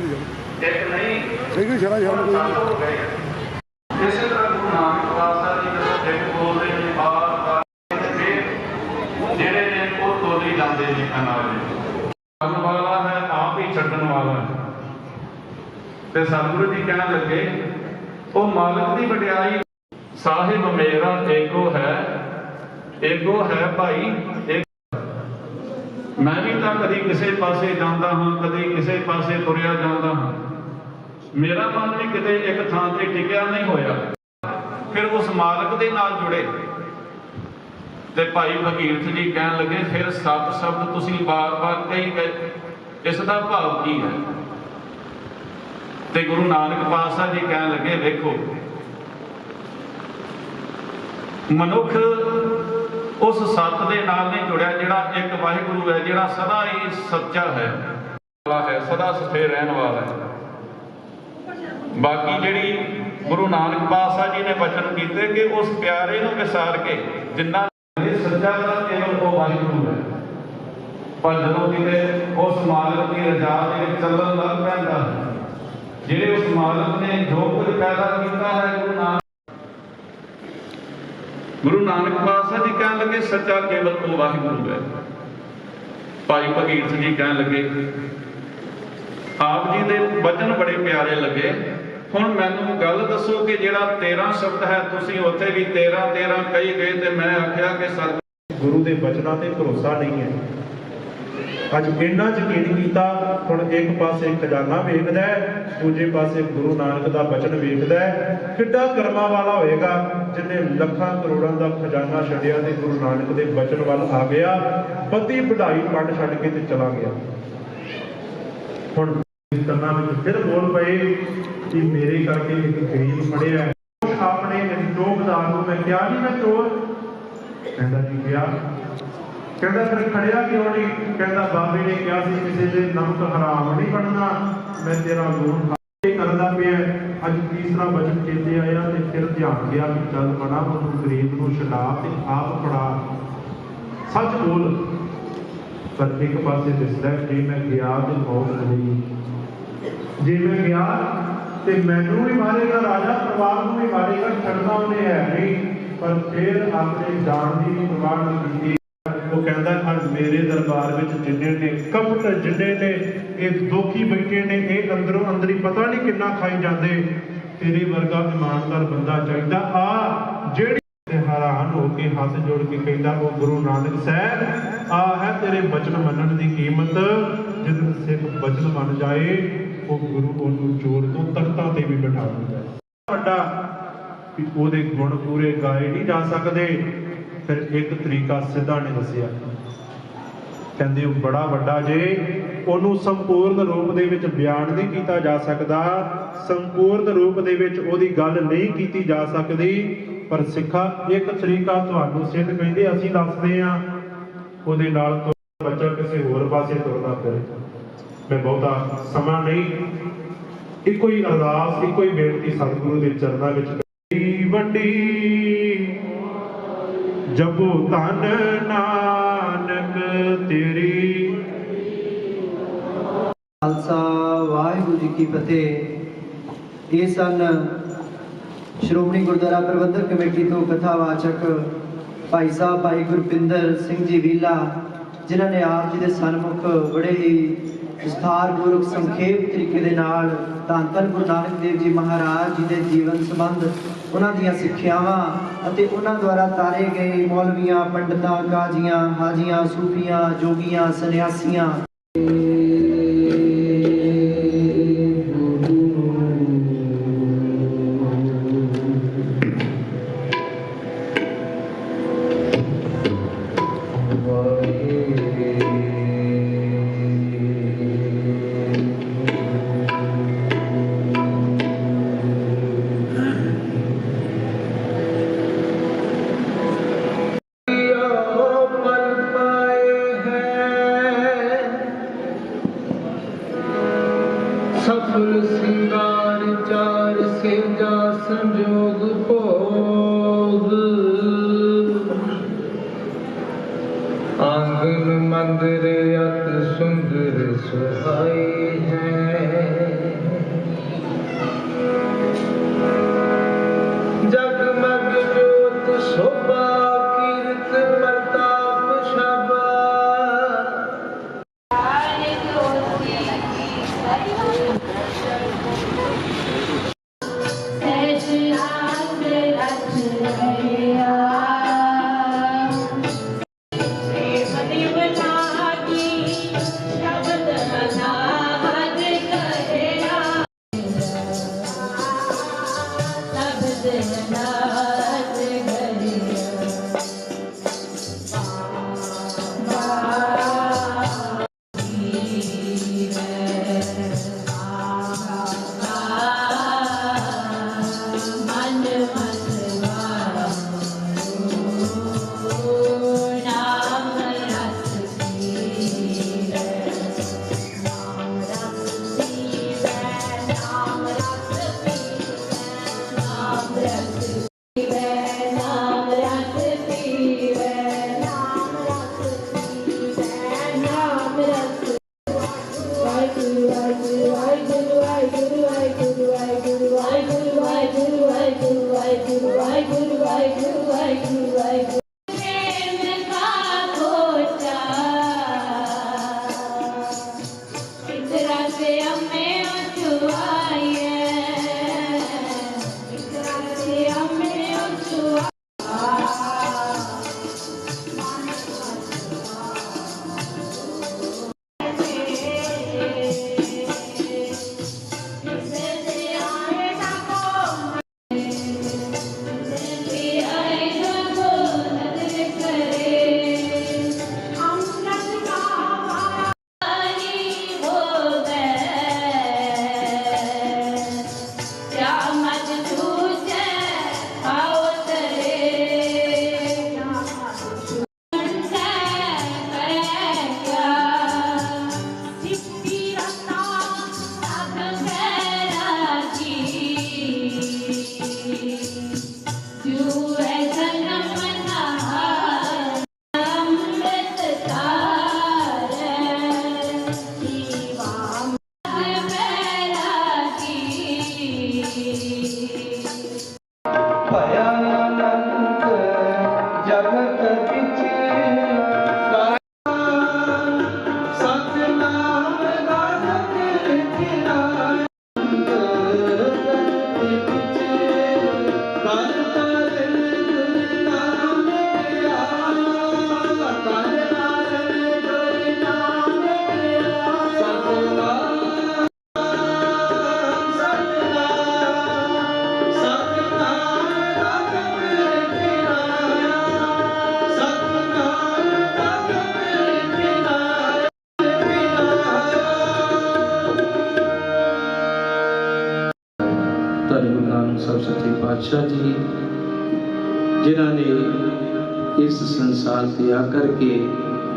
ਦੇ ਇੱਕ ਨਹੀਂ। ਹੈ ਕੋਈ ਗਏ ਇਸੇ ਤਰ੍ਹਾਂ ਗੁਰੂ ਨਾਨਕ ਪਾਤਸ਼ਾਹ ਜੀ ਜਦੋਂ ਇੱਕ ਬੋਲਦੇ ਨੇ ਬਾਰ ਬਾਰ ਤੇ ਫਿਰ ਜਿਹੜੇ ਨੇ ਉਹ ਤੋਲੀ ਜਾਂਦੇ ਨੇ ਅਨਾਜ ਕਰਨ ਵਾਲਾ ਹੈ ਆਪ ਹੀ ਛੱਡਣ ਵਾਲਾ ਹੈ। ਤੇ ਸਤਿਗੁਰੂ ਜੀ ਕਹਿਣ ਲੱਗੇ ਉਹ ਮਾਲਕ ਦੀ ਵਡਿਆਈ ਸਾਹਿਬ ਮੇਰਾ ਏਕੋ ਹੈ। ਏਕੋ ਹੈ ਭਾਈ ਮੈਂ ਵੀ ਤਾਂ ਕਦੀ ਕਿਸੇ ਪਾਸੇ ਜਾਂਦਾ ਹਾਂ, ਕਦੀ ਕਿਸੇ ਪਾਸੇ ਤੁਰਿਆ ਜਾਂਦਾ ਹਾਂ। ਮੇਰਾ ਮਨ ਵੀ ਕਿਤੇ ਇੱਕ ਥਾਂ ਤੇ ਟਿਕਿਆ ਨਹੀਂ ਹੋਇਆ। ਫਿਰ ਉਸ ਮਾਲਕ ਦੇ ਨਾਲ ਜੁੜੇ। ਤੇ ਭਾਈ ਭਗੀਰਥ ਜੀ ਕਹਿਣ ਲੱਗੇ, ਫਿਰ ਸਤ ਸ਼ਬਦ ਤੁਸੀਂ ਬਾਰ-ਬਾਰ ਕਹੀ ਗਏ। ਇਸ ਦਾ ਭਾਵ ਕੀ ਹੈ? ਤੇ ਗੁਰੂ ਨਾਨਕ ਪਾਤਸ਼ਾਹ ਜੀ ਕਹਿਣ ਲੱਗੇ, ਵੇਖੋ, ਮਨੁੱਖ ਉਸ ਸੱਤ ਦੇ ਨਾਲ ਨਹੀਂ ਜੁੜਿਆ ਜਿਹੜਾ ਇੱਕ ਵਾਹਿਗੁਰੂ ਹੈ ਜਿਹੜਾ ਸਦਾ ਹੀ ਸੱਚਾ ਹੈ। ਵਾਲਾ ਹੈ ਸਦਾ ਸਥਿਰ ਰਹਿਣ ਵਾਲਾ ਹੈ। ਬਾਕੀ ਜਿਹੜੀ ਗੁਰੂ ਨਾਨਕ ਪਾਤਸ਼ਾਹ ਜੀ ਨੇ ਬਚਨ ਕੀਤੇ ਕਿ ਉਸ ਪਿਆਰੇ ਨੂੰ ਵਿਸਾਰ ਕੇ ਜਿੰਨਾ ਇਹ ਸੱਚਾ ਦਾ ਕੇਵਲ ਉਹ ਵਾਹਿਗੁਰੂ ਹੈ। ਪਰ ਜਦੋਂ ਕਿਤੇ ਉਸ ਮਾਲਕ ਦੀ ਰਜ਼ਾ ਦੇ ਵਿੱਚ ਚੱਲਣ ਲੱਗ ਪੈਂਦਾ ਜਿਹੜੇ ਉਸ ਮਾਲਕ ਨੇ ਜੋ ਕੁਝ ਪੈਦਾ ਕੀਤਾ ਹੈ ਗੁਰੂ ਨਾਨਕ ਗੁਰੂ ਨਾਨਕ ਪਾਤਸ਼ਾਹ ਜੀ ਕਹਿਣ ਲੱਗੇ, ਸੱਚਾ ਕੇਵਲ ਉਹ ਵਾਹਿਗੁਰੂ ਹੈ। ਭਾਈ ਭਗੀਰਥ ਜੀ ਕਹਿਣ ਲੱਗੇ, ਆਪ ਜੀ ਦੇ ਵਚਨ ਬੜੇ ਪਿਆਰੇ ਲੱਗੇ। ਹੁਣ ਮੈਨੂੰ ਗੱਲ ਦੱਸੋ ਕਿ ਜਿਹੜਾ 13 ਸ਼ਬਦ ਹੈ, ਤੁਸੀਂ ਉੱਥੇ ਵੀ 13 13 ਕਹੀ ਗਏ ਤੇ ਮੈਂ ਆਖਿਆ ਕਿ ਸਤ ਗੁਰੂ ਦੇ ਬਚਨਾਂ ਤੇ ਭਰੋਸਾ ਨਹੀਂ ਹੈ। ਅੱਜ ਇੰਨਾ ਯਕੀਨ ਕੀਤਾ, ਹੁਣ ਇੱਕ ਪਾਸੇ ਖਜ਼ਾਨਾ ਵੇਖਦਾ ਦੂਜੇ ਪਾਸੇ ਗੁਰੂ ਨਾਨਕ ਦਾ ਬਚਨ ਵੇਖਦਾ ਹੈ। ਕਿੱਡਾ ਕਰਮਾਂ ਵਾਲਾ ਹੋਏਗਾ ਜਿਹਨੇ ਲੱਖਾਂ ਕਰੋੜਾਂ ਦਾ ਖਜ਼ਾਨਾ ਛੱਡਿਆ ਤੇ ਗੁਰੂ ਨਾਨਕ ਦੇ ਬਚਨ ਵੱਲ ਆ ਗਿਆ ਬੱਦੀ ਵਢਾਈ ਪੰਡ ਛੱਡ ਕੇ ਤੇ ਚਲਾ ਗਿਆ। ਹੁਣ ਕੰਨਾਂ ਵਿੱਚ ਫਿਰ ਬੋਲ ਪਏ ਕਿ ਮੇਰੇ ਕਰਕੇ ਇੱਕ ਗਰੀਬ ਫੜਿਆ ਹੈ। ਆਪਣੇ ਇੰਦੋਗਦਾਰ ਨੂੰ ਮੈਂ ਕਿਹਾ ਜੀ ਮੈਂ ਚੋਰ। ਕਹਿੰਦਾ ਜੀ ਗਿਆ ਕਹਿੰਦਾ ਫਿਰ ਖੜਿਆ ਕਿਉਂ ਨਹੀਂ? ਕਹਿੰਦਾ ਬਾਬੇ ਨੇ ਕਿਹਾ ਸੀ ਕਿਸੇ ਦੇ ਨਮਕ ਹਰਾਮ ਨਹੀਂ ਬਣਨਾ, ਮੈਂ ਤੇਰਾ ਲੂਣ ਖਾ ਕਰਦਾ ਪਿਆ ਅੱਜ ਤੀਸਰਾ ਬਚਨ ਚੇਤੇ ਆਇਆ ਤੇ ਫਿਰ ਧਿਆਨ ਗਿਆ ਕਿ ਚੱਲ ਬਣਾ ਤੂੰ ਗਰੀਬ ਨੂੰ ਛਡਾ ਤੇ ਆਪ ਫੜਾ। ਸੱਚ ਬੋਲ। ਪਰ ਇੱਕ ਪਾਸੇ ਦਿਸਦਾ ਜੇ ਮੈਂ ਗਿਆ ਤੇ ਮੌਤ ਨਹੀਂ ਜੇ ਮੈਂ ਗਿਆ ਤੇ ਮੈਨੂੰ ਵੀ ਮਾਰੇਗਾ ਰਾਜਾ, ਪਰਿਵਾਰ ਨੂੰ ਵੀ ਮਾਰੇਗਾ, ਛੱਡਣਾ ਉਹਨੇ ਹੈ ਨਹੀਂ। ਪਰ ਫਿਰ ਆਪਣੇ ਜਾਨ ਦੀ ਪਰਵਾਹ ਨਹੀਂ ਕੀਤੀ। ਉਹ ਕਹਿੰਦਾ ਅੱਜ ਮੇਰੇ ਦਰਬਾਰ ਵਿੱਚ ਜਿੰਨੇ ਨੇ ਕਪਟ, ਜਿੰਨੇ ਨੇ ਇਹ ਦੋਖੀ ਬੈਠੇ ਨੇ, ਇਹ ਅੰਦਰੋਂ ਅੰਦਰੀ ਪਤਾ ਨਹੀਂ ਕਿੰਨਾ ਖਾਈ ਜਾਂਦੇ, ਤੇਰੇ ਵਰਗਾ ਇਮਾਨਦਾਰ ਬੰਦਾ ਚਾਹੀਦਾ। ਆ, ਜਿਹੜੀ ਹੈਰਾਨ ਹੋ ਕੇ ਹੱਥ ਜੋੜ ਕੇ ਕਹਿੰਦਾ, ਉਹ ਗੁਰੂ ਨਾਨਕ ਸਾਹਿਬ, ਆ ਹੈ ਤੇਰੇ ਬਚਨ ਮੰਨਣ ਦੀ ਕੀਮਤ। ਜਦੋਂ ਸਿੱਖ ਬਚਨ ਮੰਨ ਜਾਏ, ਉਹ ਗੁਰੂ ਉਹਨੂੰ ਚੋਰ ਤੋਂ ਤਖਤਾਂ ਤੇ ਵੀ ਬਿਠਾ ਦਿੰਦਾ ਵੱਡਾ ਵੀ ਉਹਦੇ ਗੁਣ ਪੂਰੇ ਗਾਏ ਨਹੀਂ ਜਾ ਸਕਦੇ। ਫਿਰ ਇੱਕ ਤਰੀਕਾ ਸਿੱਧਾ ਨੇ ਦੱਸਿਆ। ਕਹਿੰਦੇ, ਉਹ ਬੜਾ ਵੱਡਾ ਜੇ ਉਹਨੂੰ ਸੰਪੂਰਨ ਰੂਪ ਦੇ ਵਿੱਚ ਬਿਆਨ ਨਹੀਂ ਕੀਤਾ ਜਾ ਸਕਦਾ, ਸੰਪੂਰਨ ਰੂਪ ਦੇ ਵਿੱਚ ਉਹਦੀ ਗੱਲ ਨਹੀਂ ਕੀਤੀ ਜਾ ਸਕਦੀ, ਪਰ ਸਿੱਖਾ, ਇੱਕ ਤਰੀਕਾ ਤੁਹਾਨੂੰ ਸਿੱਧ ਕਹਿੰਦੇ ਅਸੀਂ ਦੱਸਦੇ ਆ ਉਹਦੇ ਨਾਲ ਬੱਚਾ ਕਿਸੇ ਹੋਰ ਪਾਸੇ ਤੁਰਦਾ ਫਿਰੇ ਮੈਂ ਬਹੁਤਾ ਸਮਾਂ ਨਹੀਂ। ਇੱਕੋ ਹੀ ਅਰਦਾਸ, ਇੱਕੋ ਹੀ ਬੇਨਤੀ ਸਤਿਗੁਰੂ ਦੇ ਚਰਨਾਂ ਵਿੱਚ ਵੱਡੀ ਜਪੋ ਧਨ ਨਾਨਕ ਤੇਰੀ। ਖਾਲਸਾ, ਵਾਹਿਗੁਰੂ ਜੀ ਕੀ ਫਤਿਹ। ਇਹ ਸਨ ਸ਼੍ਰੋਮਣੀ ਗੁਰਦੁਆਰਾ ਪ੍ਰਬੰਧਕ ਕਮੇਟੀ ਤੋਂ ਕਥਾਵਾਚਕ ਭਾਈ ਸਾਹਿਬ ਭਾਈ ਗੁਰਪਿੰਦਰ ਸਿੰਘ ਜੀ ਵੀਲਾ, ਜਿਨ੍ਹਾਂ ਨੇ ਆਪ ਜੀ ਦੇ ਸਨਮੁਖ ਬੜੇ ਹੀ ਵਿਸਥਾਰਪੂਰਵਕ ਸੰਖੇਪ ਤਰੀਕੇ ਦੇ ਨਾਲ ਧੰਨ ਧੰਨ ਗੁਰੂ ਨਾਨਕ ਦੇਵ ਜੀ ਮਹਾਰਾਜ ਜੀ ਦੇ ਜੀਵਨ ਸੰਬੰਧ ਉਹਨਾਂ ਦੀਆਂ ਸਿੱਖਿਆਵਾਂ ਅਤੇ ਉਹਨਾਂ ਦੁਆਰਾ ਤਾਰੇ ਗਏ ਮੌਲਵੀਆਂ, ਪੰਡਤਾਂ, ਕਾਜ਼ੀਆਂ, ਹਾਜੀਆਂ, ਸੂਫੀਆਂ, ਜੋਗੀਆਂ, ਸੰਨਿਆਸੀਆਂ। ਸਫਲ ਸਿੰਗਾਰ ਚਾਰ ਸੇਜਾ ਸੰਜੋਗ ਭੋਗ। ਆਂਗਨ ਮੰਦਰ ਅਤ ਸੁੰਦਰ ਸੁਹਾਈ। to ਪਾਤਸ਼ਾਹ ਜੀ, ਜਿਨ੍ਹਾਂ ਨੇ ਇਸ ਸੰਸਾਰ ਤੇ ਆ ਕਰਕੇ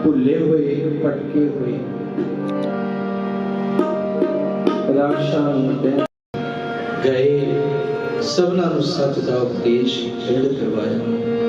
ਭੁੱਲੇ ਹੋਏ, ਭਟਕੇ ਹੋਏ। ਰਾਖਸ਼ਾਂ ਨੂੰ ਗਏ, ਸਭਨਾਂ ਨੂੰ ਸੱਚ ਦਾ ਉਪਦੇਸ਼ ਦ੍ਰਿੜ ਕਰਵਾਇਆ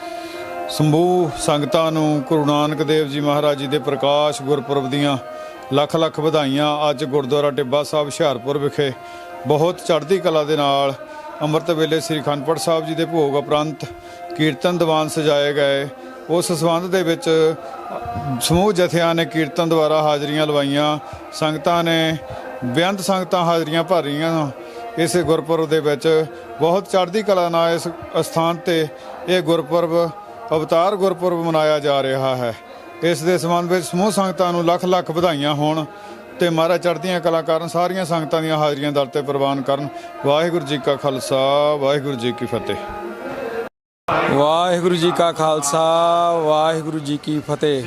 ਸਮੂਹ ਸੰਗਤਾਂ ਨੂੰ ਗੁਰੂ ਨਾਨਕ ਦੇਵ ਜੀ ਮਹਾਰਾਜ ਜੀ ਦੇ ਪ੍ਰਕਾਸ਼ ਗੁਰਪੁਰਬ ਦੀਆਂ ਲੱਖ ਲੱਖ ਵਧਾਈਆਂ। ਅੱਜ ਗੁਰਦੁਆਰਾ ਟਿੱਬਾ ਸਾਹਿਬ ਹੁਸ਼ਿਆਰਪੁਰ ਵਿਖੇ ਬਹੁਤ ਚੜ੍ਹਦੀ ਕਲਾ ਦੇ ਨਾਲ ਅੰਮ੍ਰਿਤ ਵੇਲੇ ਸ੍ਰੀ ਖੰਡਪੜ ਸਾਹਿਬ ਜੀ ਦੇ ਭੋਗ ਉਪਰੰਤ ਕੀਰਤਨ ਦੀਵਾਨ ਸਜਾਏ ਗਏ। ਉਸ ਸੰਬੰਧ ਦੇ ਵਿੱਚ ਸਮੂਹ ਜਥਿਆਂ ਨੇ ਕੀਰਤਨ ਦੁਆਰਾ ਹਾਜ਼ਰੀਆਂ ਲਵਾਈਆਂ। ਸੰਗਤਾਂ ਨੇ ਬੇਅੰਤ ਸੰਗਤਾਂ ਹਾਜ਼ਰੀਆਂ ਭਰ ਰਹੀਆਂ ਇਸ ਗੁਰਪੁਰਬ ਦੇ ਵਿੱਚ ਬਹੁਤ ਚੜ੍ਹਦੀ ਕਲਾ ਨਾਲ ਇਸ ਅਸਥਾਨ ਤੇ ਇਹ ਗੁਰਪੁਰਬ ਅਵਤਾਰ ਗੁਰਪੁਰਬ ਮਨਾਇਆ ਜਾ ਰਿਹਾ ਹੈ। ਇਸ ਦੇ ਸੰਬੰਧ ਵਿੱਚ ਸਮੂਹ ਸੰਗਤਾਂ ਨੂੰ ਲੱਖ ਲੱਖ ਵਧਾਈਆਂ ਹੋਣ ਤੇ ਮਹਾਰਾਜ ਚੜ੍ਹਦੀਆਂ ਕਲਾ ਸਾਰੀਆਂ ਸੰਗਤਾਂ ਦੀਆਂ ਹਾਜ਼ਰੀਆਂ ਦਰ ਤੇ ਪ੍ਰਵਾਨ ਕਰਨ। ਵਾਹਿਗੁਰੂ ਜੀ ਕਾ ਖਾਲਸਾ, ਵਾਹਿਗੁਰੂ ਜੀ ਕੀ ਫਤਿਹ। ਵਾਹਿਗੁਰੂ ਜੀ ਕਾ ਖਾਲਸਾ, ਵਾਹਿਗੁਰੂ ਜੀ ਕੀ ਫਤਿਹ।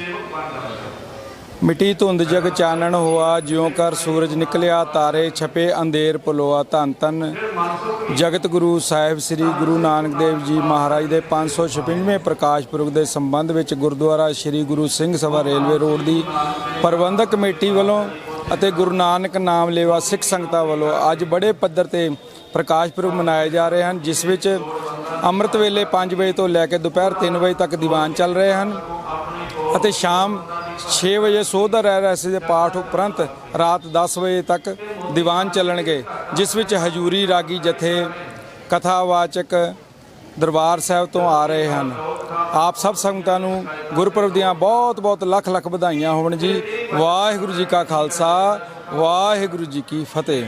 ਮਿੱਟੀ ਧੁੰਦ ਜਗ ਚਾਨਣ ਹੋਆ, ਜਿਉ ਕਰ ਸੂਰਜ ਨਿਕਲਿਆ, ਤਾਰੇ ਛਪੇ, ਅੰਧੇਰ ਪਲੋਆ ਧੰਨ ਧੰਨ। ਜਗਤ ਗੁਰੂ ਸਾਹਿਬ ਸ੍ਰੀ ਗੁਰੂ ਨਾਨਕ ਦੇਵ ਜੀ ਮਹਾਰਾਜ ਦੇ 556ਵੇਂ ਪ੍ਰਕਾਸ਼ ਪੁਰਬ ਦੇ ਸੰਬੰਧ ਵਿੱਚ ਗੁਰਦੁਆਰਾ ਸ੍ਰੀ ਗੁਰੂ ਸਿੰਘ ਸਭਾ ਰੇਲਵੇ ਰੋਡ ਦੀ ਪ੍ਰਬੰਧਕ ਕਮੇਟੀ ਵੱਲੋਂ ਅਤੇ ਗੁਰੂ ਨਾਨਕ ਨਾਮ ਲੇਵਾ ਸਿੱਖ ਸੰਗਤਾਂ ਵੱਲੋਂ ਅੱਜ ਬੜੇ ਪੱਧਰ ਤੇ ਪ੍ਰਕਾਸ਼ ਪੁਰਬ ਮਨਾਏ ਜਾ ਰਹੇ ਹਨ, ਜਿਸ ਵਿੱਚ ਅੰਮ੍ਰਿਤ ਵੇਲੇ 5 ਵਜੇ ਤੋਂ ਲੈ ਕੇ ਦੁਪਹਿਰ 3 ਵਜੇ ਤੱਕ ਦੀਵਾਨ ਚੱਲ ਰਹੇ ਹਨ ਅਤੇ ਸ਼ਾਮ 6 ਵਜੇ ਸੋਧ ਰਹਿ ਰਸੇ ਦੇ ਪਾਠ ਉਪਰੰਤ ਰਾਤ 10 ਵਜੇ ਤੱਕ ਦੀਵਾਨ ਚੱਲਣਗੇ, ਜਿਸ ਵਿੱਚ ਹਜੂਰੀ ਰਾਗੀ ਜਥੇ ਕਥਾਵਾਚਕ ਦਰਬਾਰ ਸਾਹਿਬ ਤੋਂ ਆ ਰਹੇ ਹਨ। ਆਪ ਸਭ ਸੰਗਤਾਂ ਨੂੰ ਗੁਰਪੁਰਬ ਦੀਆਂ ਬਹੁਤ ਬਹੁਤ ਲੱਖ ਲੱਖ ਵਧਾਈਆਂ ਹੋਣ ਜੀ। ਵਾਹਿਗੁਰੂ ਜੀ ਕਾ ਖਾਲਸਾ, ਵਾਹਿਗੁਰੂ ਜੀ ਕੀ ਫਤਿਹ।